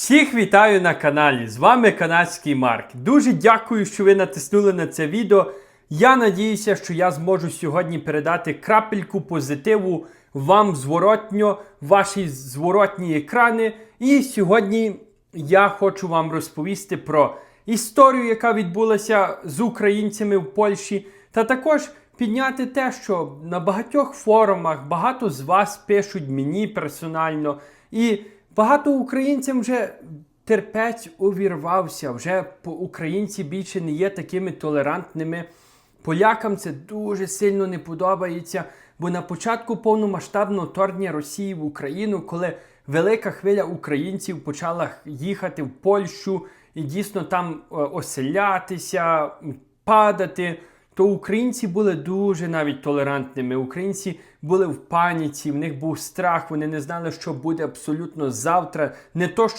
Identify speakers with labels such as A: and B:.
A: Всіх вітаю на каналі. З вами канадський Марк. Дуже дякую, що ви натиснули на це відео. Я надіюся, що я зможу сьогодні передати крапельку позитиву вам зворотньо, ваші зворотні екрани. І сьогодні я хочу вам розповісти про історію, яка відбулася з українцями в Польщі, та також підняти те, що на багатьох форумах багато з вас пишуть мені персонально, і багато українцям вже терпець увірвався. Вже українці більше не є такими толерантними. Полякам це дуже сильно не подобається, бо на початку повномасштабного вторгнення Росії в Україну, коли велика хвиля українців почала їхати в Польщу і дійсно там е, оселятися, падати, то українці були дуже навіть толерантними. Українці були в паніці, в них був страх, вони не знали, що буде абсолютно завтра. Не то, що